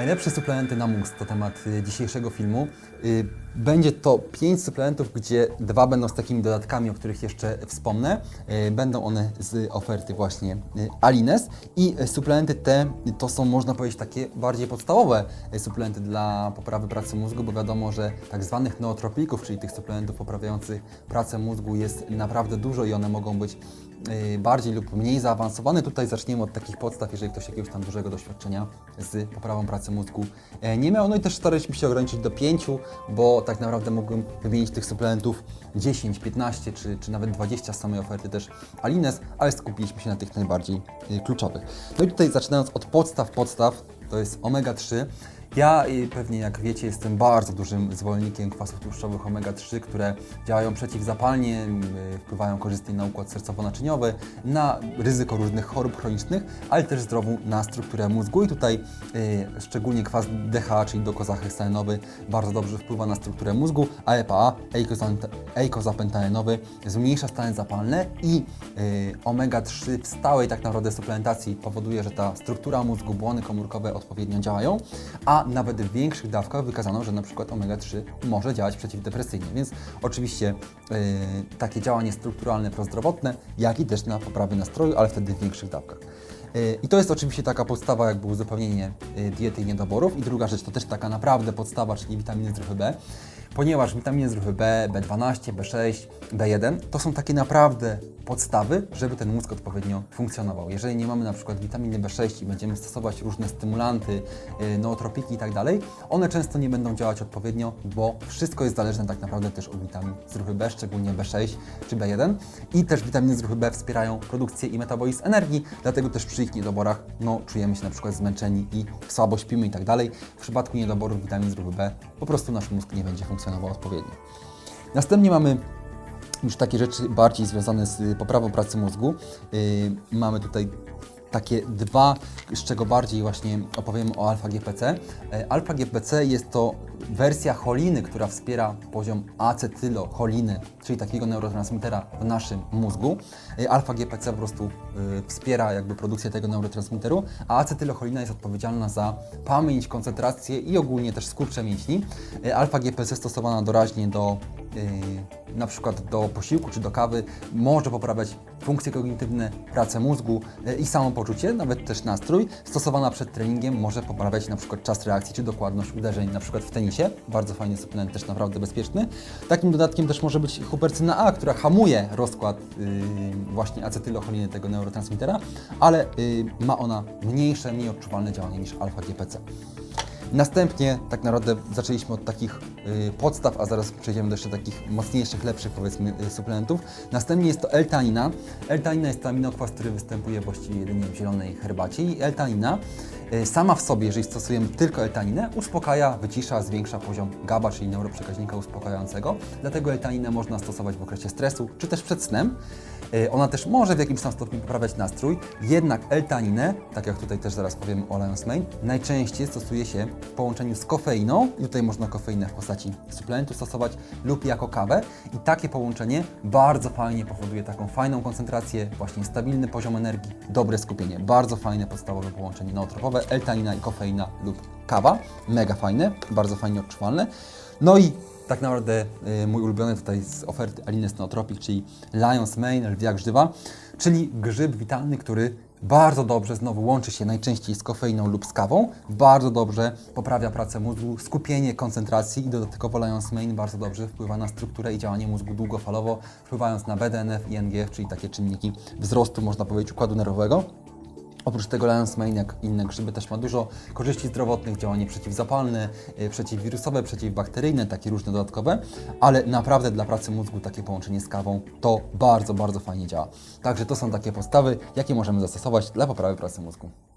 Najlepsze suplementy na mózg to temat y, dzisiejszego filmu. Y, Będzie to pięć suplementów, gdzie dwa będą z takimi dodatkami, o których jeszcze wspomnę. Y, Będą one z oferty właśnie Alines i suplementy te to są można powiedzieć takie bardziej podstawowe suplementy dla poprawy pracy mózgu, bo wiadomo, że tak zwanych nootropików, czyli tych suplementów poprawiających pracę mózgu jest naprawdę dużo i one mogą być bardziej lub mniej zaawansowane. Tutaj zaczniemy od takich podstaw, jeżeli ktoś jakiegoś tam dużego doświadczenia z poprawą pracy mózgu e, nie miał. No i też staraliśmy się ograniczyć do pięciu, bo tak naprawdę mógłbym wymienić tych suplementów 10, 15 czy, czy nawet 20 z samej oferty też Alines, ale skupiliśmy się na tych najbardziej y, kluczowych. No i tutaj zaczynając od podstaw podstaw, to jest omega-3. Ja y, pewnie jak wiecie jestem bardzo dużym zwolennikiem kwasów tłuszczowych omega-3, które działają przeciwzapalnie, wpływają korzystnie na układ sercowo-naczyniowy, na ryzyko różnych chorób chronicznych, ale też zdrową na strukturę mózgu. I tutaj y, szczególnie kwas DHA, czyli dokozaheksaenowy bardzo dobrze wpływa na strukturę mózgu, a EPA, eikozapentaenowy zmniejsza stany zapalne i y, omega-3 w stałej tak naprawdę suplementacji powoduje, że ta struktura mózgu, błony komórkowe odpowiednio działają, a nawet w większych dawkach wykazano, że przykład omega-3 może działać przeciwdepresyjnie, więc oczywiście y, takie działanie strukturalne prozdrowotne, jak i też na poprawę nastroju, ale wtedy w większych dawkach. Y, I to jest oczywiście taka podstawa, jakby uzupełnienie y, diety i niedoborów. I druga rzecz to też taka naprawdę podstawa, czyli witaminy z grupy B. Ponieważ witaminy z grupy B, B12, B6, B1 to są takie naprawdę podstawy, żeby ten mózg odpowiednio funkcjonował. Jeżeli nie mamy na przykład witaminy B6 i będziemy stosować różne stymulanty, y, nootropiki i tak one często nie będą działać odpowiednio, bo wszystko jest zależne tak naprawdę też od witamin z grupy B, szczególnie B6 czy B1. I też witaminy z grupy B wspierają produkcję i metabolizm energii, dlatego też przy ich niedoborach no, czujemy się na przykład zmęczeni i słabo śpimy i tak. W przypadku niedoborów witamin z grupy B po prostu nasz mózg nie będzie funkcjonował odpowiednio. Następnie mamy już takie rzeczy bardziej związane z y, poprawą pracy mózgu. Yy, mamy tutaj takie dwa, z czego bardziej właśnie opowiem o alfa-GPC. Yy, Alfa-GPC jest to wersja choliny, która wspiera poziom acetylocholiny, czyli takiego neurotransmitera w naszym mózgu. Yy, Alfa-GPC po prostu yy, wspiera jakby produkcję tego neurotransmiteru, a acetylocholina jest odpowiedzialna za pamięć, koncentrację i ogólnie też skurcze mięśni. Yy, Alfa-GPC stosowana doraźnie do na przykład do posiłku czy do kawy, może poprawiać funkcje kognitywne, pracę mózgu yy, i samopoczucie, nawet też nastrój. Stosowana przed treningiem może poprawiać przykład czas reakcji czy dokładność uderzeń, przykład w tenisie. Bardzo fajny suplement, też naprawdę bezpieczny. Takim dodatkiem też może być hupercyna A, która hamuje rozkład yy, właśnie acetylocholiny, tego neurotransmitera, ale yy, ma ona mniejsze, mniej odczuwalne działanie niż alfa-GPC. Następnie tak naprawdę zaczęliśmy od takich y, podstaw, a zaraz przejdziemy do jeszcze takich mocniejszych, lepszych powiedzmy y, suplementów. Następnie jest to L-tanina. L-tanina jest to aminokwas, który występuje właściwie jedynie w zielonej herbacie i L-tanina y, sama w sobie, jeżeli stosujemy tylko L-taninę, uspokaja, wycisza, zwiększa poziom GABA, czyli neuroprzekaźnika uspokajającego. Dlatego L-taninę można stosować w okresie stresu, czy też przed snem. Ona też może w jakimś tam stopniu poprawiać nastrój, jednak L-taninę, tak jak tutaj też zaraz powiem o Lions Mane, najczęściej stosuje się w połączeniu z kofeiną i tutaj można kofeinę w postaci suplementu stosować lub jako kawę i takie połączenie bardzo fajnie powoduje taką fajną koncentrację, właśnie stabilny poziom energii, dobre skupienie. Bardzo fajne podstawowe połączenie nootropowe, L-tanina i kofeina lub kawa, mega fajne, bardzo fajnie odczuwalne. No i tak naprawdę y, mój ulubiony tutaj z oferty Alines Nootropic, czyli Lion's Mane, lwia grzywa, czyli grzyb witalny, który bardzo dobrze znowu łączy się najczęściej z kofeiną lub z kawą, bardzo dobrze poprawia pracę mózgu, skupienie koncentracji i dodatkowo Lion's Mane bardzo dobrze wpływa na strukturę i działanie mózgu długofalowo, wpływając na BDNF i NGF, czyli takie czynniki wzrostu, można powiedzieć, układu nerwowego. Oprócz tego Lion's jak inne grzyby, też ma dużo korzyści zdrowotnych, działanie przeciwzapalne, y, przeciwwirusowe, przeciwbakteryjne, takie różne dodatkowe, ale naprawdę dla pracy mózgu takie połączenie z kawą to bardzo, bardzo fajnie działa. Także to są takie postawy, jakie możemy zastosować dla poprawy pracy mózgu.